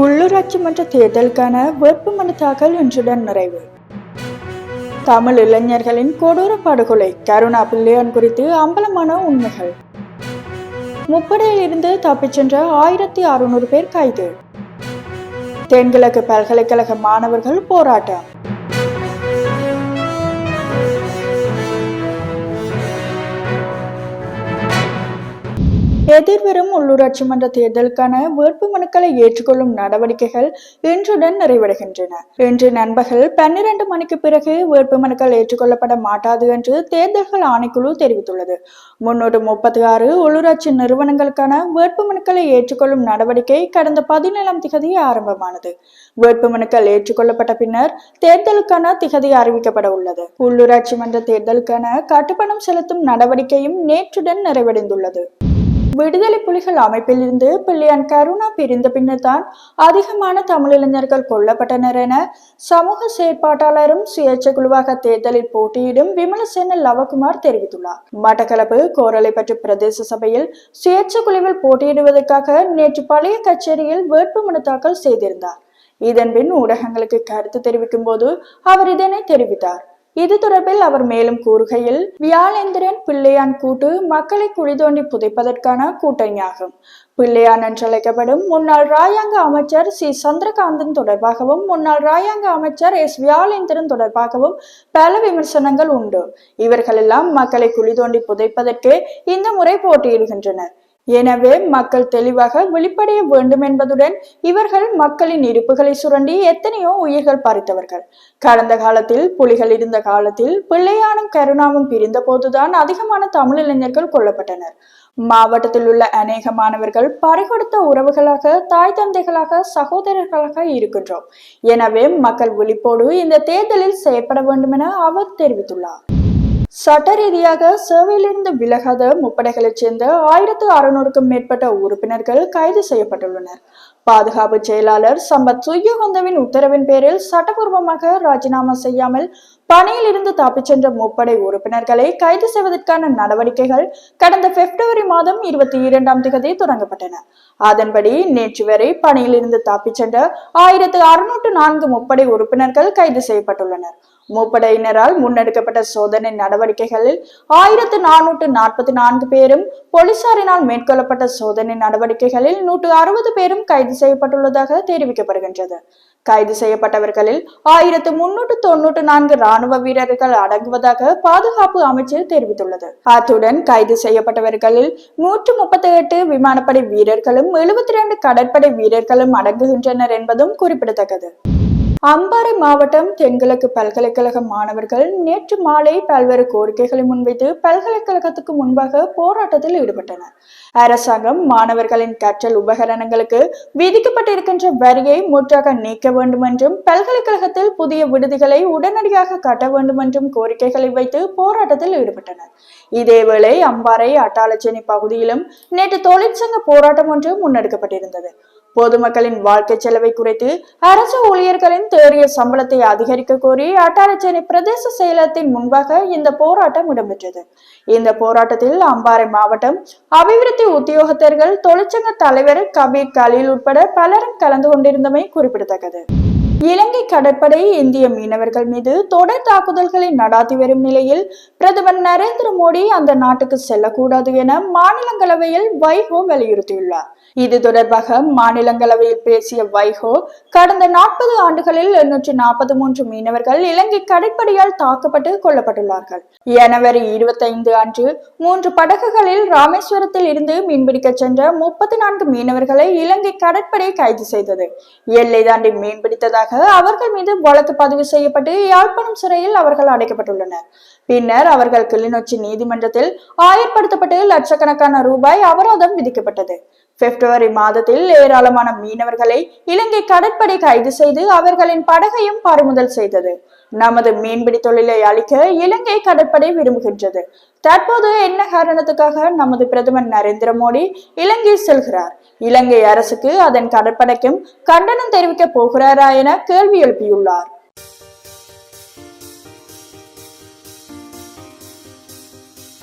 உள்ளூராட்சி மன்ற தேர்தலுக்கான வேட்புமனு தாக்கல் இன்றுடன் நிறைவு. தமிழ் இளைஞர்களின் கொடூர படுகொலை கருணா பிள்ளையான் குறித்து அம்பலமான உண்மைகள். முப்படையில் இருந்து தப்பிச் சென்ற ஆயிரத்தி அறுநூறு பேர் கைது. தென்கிழக்கு பல்கலைக்கழக மாணவர்கள் போராட்டம். எதிர்வரும் உள்ளூராட்சி மன்ற தேர்தலுக்கான வேட்புமனுக்களை ஏற்றுக்கொள்ளும் நடவடிக்கைகள் இன்றுடன் நிறைவடைகின்றன. இன்று நண்பகல் பன்னிரண்டு மணிக்கு பிறகு வேட்புமனுக்கள் ஏற்றுக்கொள்ளப்பட மாட்டாது என்று தேர்தல்கள் ஆணைக்குழு தெரிவித்துள்ளது. முன்னூற்று முப்பத்தி ஆறு உள்ளூராட்சி நிறுவனங்களுக்கான வேட்புமனுக்களை ஏற்றுக்கொள்ளும் நடவடிக்கை கடந்த பதினேழாம் திகதி ஆரம்பமானது. வேட்புமனுக்கள் ஏற்றுக்கொள்ளப்பட்ட பின்னர் தேர்தலுக்கான திகதி அறிவிக்கப்பட உள்ளது. உள்ளூராட்சி மன்ற தேர்தலுக்கான கட்டுப்பணம் செலுத்தும் நடவடிக்கையும் நேற்றுடன் நிறைவடைந்துள்ளது. விடுதலை புலிகள் அமைப்பிலிருந்து பிள்ளையான் கருணா பிரிந்த பின்னர் தான் அதிகமான தமிழிளைஞர்கள் கொல்லப்பட்டனர் என சமூக செயற்பாட்டாளரும் சுயேட்சை குழுவாக தேர்தலில் போட்டியிடும் விமலசேன லவகுமார் தெரிவித்துள்ளார். மட்டக்களப்பு கோரலை பற்றி பிரதேச சபையில் சுயேட்சை குழுவில் போட்டியிடுவதற்காக நேற்று பழைய கச்சேரியில் வேட்புமனு தாக்கல் செய்திருந்தார். இதன்பின் ஊடகங்களுக்கு கருத்து தெரிவிக்கும் போது அவர் இதனை தெரிவித்தார். இது தொடர்பில் அவர் மேலும் கூறுகையில் வியாழேந்திரன் பிள்ளையான் கூட்டு மக்களை குழி தோண்டி புதைப்பதற்கான கூட்டணியாகும். பிள்ளையான் என்றழைக்கப்படும் முன்னாள் ராயாங்க அமைச்சர் சி. சந்திரகாந்தன் தொடர்பாகவும் முன்னாள் ராயாங்க அமைச்சர் எஸ். வியாழேந்திரன் தொடர்பாகவும் பல விமர்சனங்கள் உண்டு. இவர்களெல்லாம் மக்களை குழி தோண்டி புதைப்பதற்கே இந்த முறை போட்டியிடுகின்றனர். எனவே மக்கள் தெளிவாக வெளிப்படைய வேண்டும் என்பதுடன் இவர்கள் மக்களின் இருப்புகளை சுரண்டி எத்தனையோ உயிர்கள் பறித்தவர்கள். கடந்த காலத்தில் புலிகள் இருந்த காலத்தில் பிள்ளையானும் கருணாவும் பிரிந்த போதுதான் அதிகமான தமிழ் இளைஞர்கள் கொல்லப்பட்டனர். மாவட்டத்தில் உள்ள அநேக மாணவர்கள் பறிகொடுத்த உறவுகளாக தாய் தந்தைகளாக சகோதரர்களாக இருக்கின்றோம். எனவே மக்கள் விழிப்போடு இந்த தேர்தலில் செயற்பட வேண்டும் என அவர் தெரிவித்துள்ளார். சட்ட ரீதியாக சேவையிலிருந்து விலகாத முப்படைகளைச் சேர்ந்த ஆயிரத்து அறுநூறுக்கும் மேற்பட்ட உறுப்பினர்கள் கைது செய்யப்பட்டுள்ளனர். பாதுகாப்பு செயலாளர் சம்பத் சுய்யகந்தவின் உத்தரவின் பேரில் சட்டபூர்வமாக ராஜினாமா செய்யாமல் பணியில் இருந்து தப்பிச் சென்ற முப்படை உறுப்பினர்களை கைது செய்வதற்கான நடவடிக்கைகள் கடந்த பிப்ரவரி மாதம் இருபத்தி இரண்டாம் தேதி தொடங்கப்பட்டன. அதன்படி நேற்று வரை பணியில் இருந்து தப்பிச் சென்ற ஆயிரத்து அறுநூற்று நான்கு முப்படை உறுப்பினர்கள் கைது செய்யப்பட்டுள்ளனர். முப்படையினரால் முன்னெடுக்கப்பட்ட சோதனை நடவடிக்கைகளில் ஆயிரத்து நானூற்று நாற்பத்தி நான்கு பேரும் போலீசாரினால் மேற்கொள்ளப்பட்ட சோதனை நடவடிக்கைகளில் நூற்று அறுபது பேரும் கைது செய்யப்பட்டுள்ளதாக தெரிவிக்கப்படுகின்றது. கைது செய்யப்பட்டவர்களில் ஆயிரத்து முன்னூற்று தொன்னூற்று நான்கு ராணுவ வீரர்கள் அடங்குவதாக பாதுகாப்பு அமைச்சர் தெரிவித்துள்ளது. அத்துடன் கைது செய்யப்பட்டவர்களில் நூற்று முப்பத்தி எட்டு விமானப்படை வீரர்களும் எழுபத்தி இரண்டு கடற்படை வீரர்களும் அடங்குகின்றனர் என்பதும் குறிப்பிடத்தக்கது. அம்பாறை மாவட்டம் தென்கிழக்கு பல்கலைக்கழக மாணவர்கள் நேற்று மாலை பல்வேறு கோரிக்கைகளை முன்வைத்து பல்கலைக்கழகத்துக்கு முன்பாக போராட்டத்தில் ஈடுபட்டனர். அரசாங்கம் மாணவர்களின் கற்றல் உபகரணங்களுக்கு விதிக்கப்பட்டிருக்கின்ற வரியை முற்றாக நீக்க வேண்டும் என்றும் பல்கலைக்கழகத்தில் புதிய விடுதிகளை உடனடியாக கட்ட வேண்டும் என்றும் கோரிக்கைகளை வைத்து போராட்டத்தில் ஈடுபட்டனர். இதேவேளை அம்பாறை அட்டாளச்சேனி பகுதியிலும் நேற்று தொழிற்சங்க போராட்டம் ஒன்று முன்னெடுக்கப்பட்டிருந்தது. பொதுமக்களின் வாழ்க்கை செலவை குறைத்து அரசு ஊழியர்களின் தேறிய சம்பளத்தை அதிகரிக்க கோரி அட்டாரச்சேரி பிரதேச செயலகத்தின் முன்பாக இந்த போராட்டம் இடம்பெற்றது. இந்த போராட்டத்தில் அம்பாறை மாவட்டம் அபிவிருத்தி உத்தியோகத்தர்கள் தொழிற்சங்க தலைவர் கபீர் கலீல் உட்பட பலரும் கலந்து கொண்டிருந்தமை குறிப்பிடத்தக்கது. இலங்கை கடற்படை இந்திய மீனவர்கள் மீது தொடர் தாக்குதல்களை நடாத்தி வரும் நிலையில் பிரதமர் நரேந்திர மோடி அந்த நாட்டுக்கு செல்லக்கூடாது என மாநிலங்களவையில் வைகோ வலியுறுத்தியுள்ளார். இது தொடர்பாக மாநிலங்களவையில் பேசிய வைகோ கடந்த நாற்பது ஆண்டுகளில் எண்ணூற்று நாற்பது மூன்று மீனவர்கள் இலங்கை கடற்படையால் தாக்கப்பட்டு கொல்லப்பட்டுள்ளார்கள். ஜனவரி இருபத்தைந்து அன்று மூன்று படகுகளில் ராமேஸ்வரத்தில் இருந்து மீன்பிடிக்க சென்ற முப்பத்தி நான்கு மீனவர்களை இலங்கை கடற்படை கைது செய்தது. எல்லை தாண்டி மீன்பிடித்ததாக அவர்கள் மீது வழக்கு பதிவு செய்யப்பட்டு யாழ்ப்பாணம் சிறையில் அவர்கள் அடைக்கப்பட்டுள்ளனர். பின்னர் அவர்கள் கிளிநொச்சி நீதிமன்றத்தில் ஆயர்படுத்தப்பட்டு லட்சக்கணக்கான ரூபாய் அபராதம் விதிக்கப்பட்டது. பிப்ரவரி மாதத்தில் ஏராளமான மீனவர்களை இலங்கை கடற்படை கைது செய்து அவர்களின் படகையும் பறிமுதல் செய்தது. நமது மீன்பிடி தொழிலை அளிக்க இலங்கை கடற்படை விரும்புகின்றது. தற்போது என்ன காரணத்துக்காக நமது பிரதமர் நரேந்திர மோடி இலங்கை செல்கிறார்? இலங்கை அரசுக்கு அதன் கடற்படைக்கும் கண்டனம் தெரிவிக்க போகிறாரா என கேள்வி எழுப்பியுள்ளார்.